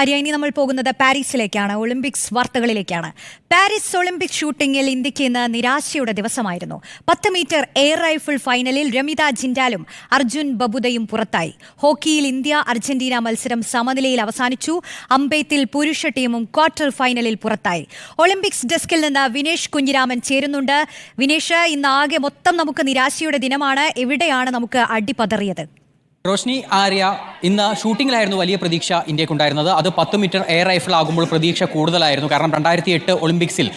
ആര്യ ഇനി നമ്മൾ പോകുന്നത് പാരീസിലേക്കാണ്. ഒളിമ്പിക്സ് വാർത്തകളിലേക്കാണ്. പാരീസ് ഒളിമ്പിക് ഷൂട്ടിംഗിൽ ഇന്ത്യയ്ക്ക് ഇന്ന് നിരാശയുടെ ദിവസമായിരുന്നു. പത്ത് മീറ്റർ എയർ റൈഫിൾ ഫൈനലിൽ രമിത ജിൻഡാലും അർജുൻ ബബുദയും പുറത്തായി. ഹോക്കിയിൽ ഇന്ത്യ അർജന്റീന മത്സരം സമനിലയിൽ അവസാനിച്ചു. അമ്പെയ്ത്തിൽ പുരുഷ ടീമും ക്വാർട്ടർ ഫൈനലിൽ പുറത്തായി. ഒളിമ്പിക്സ് ഡെസ്കിൽ നിന്ന് വിനേഷ് കുഞ്ഞിരാമൻ ചേരുന്നുണ്ട്. വിനേഷ് ഇന്ന് ആകെ മൊത്തം നമുക്ക് നിരാശയുടെ ദിനമാണ്. എവിടെയാണ് നമുക്ക് അടിപതറിയത്? റോഷ്നി ആര്യ ഇന്ന് ഷൂട്ടിങ്ങിലായിരുന്നു വലിയ പ്രതീക്ഷ ഇന്ത്യക്കുണ്ടായിരുന്നത്. അത് പത്ത് മീറ്റർ എയർ റൈഫിൾ ആകുമ്പോൾ പ്രതീക്ഷ കൂടുതലായിരുന്നു. കാരണം രണ്ടായിരത്തി എട്ട് ഒളിമ്പിക്സിൽ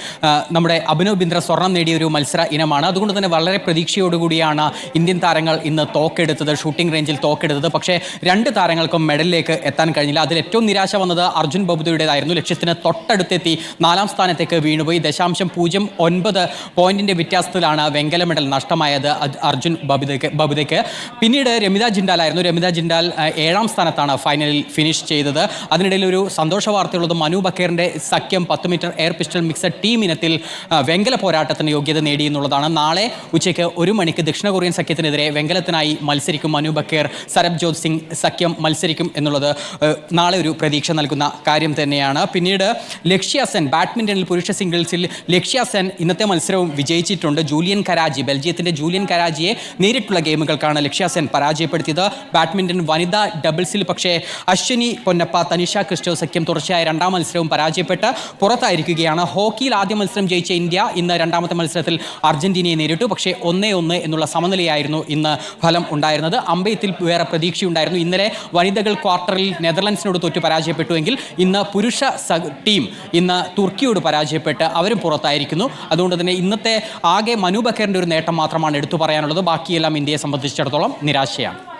നമ്മുടെ അഭിനവ് ബിന്ദ്ര സ്വർണം നേടിയ ഒരു മത്സര ഇനമാണ്. അതുകൊണ്ട് തന്നെ വളരെ പ്രതീക്ഷയോടുകൂടിയാണ് ഇന്ത്യൻ താരങ്ങൾ ഇന്ന് തോക്കെടുത്തത് ഷൂട്ടിംഗ് റേഞ്ചിൽ തോക്കെടുത്തത്. പക്ഷേ രണ്ട് താരങ്ങൾക്കും മെഡലിലേക്ക് എത്താൻ കഴിഞ്ഞില്ല. അതിൽ ഏറ്റവും നിരാശ വന്നത് അർജുൻ ബബുദയുടേതായിരുന്നു. ലക്ഷ്യത്തിന് തൊട്ടടുത്തെത്തി നാലാം സ്ഥാനത്തേക്ക് വീണുപോയി. ദശാംശം പൂജ്യം ഒൻപത് പോയിന്റിന്റെ വ്യത്യാസത്തിലാണ് വെങ്കല മെഡൽ നഷ്ടമായത് അർജുൻ ബബുദയ്ക്ക് ബബുദയ്ക്ക് പിന്നീട് രമിത ജിൻഡാലായിരുന്നു രമിത ജിൻഡാൽ ഏഴാം സ്ഥാനത്താണ് ഫൈനലിൽ ഫിനിഷ് ചെയ്തത്. അതിനിടയിൽ ഒരു സന്തോഷ വാർത്തയുള്ളത് മനു ബക്കേറിന്റെ സഖ്യം പത്ത് metre air pistol mixed team ഇനത്തിൽ വെങ്കല പോരാട്ടത്തിന് യോഗ്യത നേടി എന്നുള്ളതാണ്. നാളെ ഉച്ചയ്ക്ക് ഒരു മണിക്ക് ദക്ഷിണ കൊറിയൻ സഖ്യത്തിനെതിരെ വെങ്കലത്തിനായി മത്സരിക്കും മനു ബക്കേർ സരബ്ജോത് സിംഗ് സഖ്യം മത്സരിക്കും എന്നുള്ളത് നാളെ ഒരു പ്രതീക്ഷ നൽകുന്ന കാര്യം തന്നെയാണ്. പിന്നീട് ലക്ഷ്യ സെൻ ബാഡ്മിന്റണിൽ പുരുഷ സിംഗിൾസിൽ ലക്ഷ്യ സെൻ ഇന്നത്തെ മത്സരവും വിജയിച്ചിട്ടുണ്ട്. ജൂലിയൻ കരാജി ബെൽജിയത്തിന്റെ ജൂലിയൻ കരാജിയെ നേരിട്ടുള്ള ഗെയിമുകൾക്കാണ് ലക്ഷ്യ സെൻ പരാജയപ്പെടുത്തിയത്. ബാഡ്മിന്റൺ വനിതാ ഡബിൾസിൽ പക്ഷേ അശ്വിനി പൊന്നപ്പ തനിഷ ക്രിസ്റ്റോ സഖ്യം തുടർച്ചയായ രണ്ടാം മത്സരവും പരാജയപ്പെട്ട് പുറത്തായിരിക്കുകയാണ്. ഹോക്കിയിൽ ആദ്യ മത്സരം ജയിച്ച ഇന്ത്യ ഇന്ന് രണ്ടാമത്തെ മത്സരത്തിൽ അർജന്റീനയെ നേരിട്ടു. പക്ഷേ ഒന്നേ ഒന്ന് എന്നുള്ള സമനിലയായിരുന്നു ഇന്ന് ഫലം ഉണ്ടായിരുന്നത്. അമ്പയത്തിൽ വേറെ പ്രതീക്ഷയുണ്ടായിരുന്നു. ഇന്നലെ വനിതകൾ ക്വാർട്ടറിൽ നെതർലൻഡ്സിനോട് തോറ്റു പരാജയപ്പെട്ടുവെങ്കിൽ ഇന്ന് പുരുഷ ടീം ഇന്ന് തുർക്കിയോട് പരാജയപ്പെട്ട് അവരും പുറത്തായിരിക്കുന്നു. അതുകൊണ്ട് തന്നെ ഇന്നത്തെ ആകെ മനു ബക്കറിന്റെ ഒരു നേട്ടം മാത്രമാണ് എടുത്തു പറയാനുള്ളത്. ബാക്കിയെല്ലാം ഇന്ത്യയെ സംബന്ധിച്ചിടത്തോളം നിരാശയാണ്.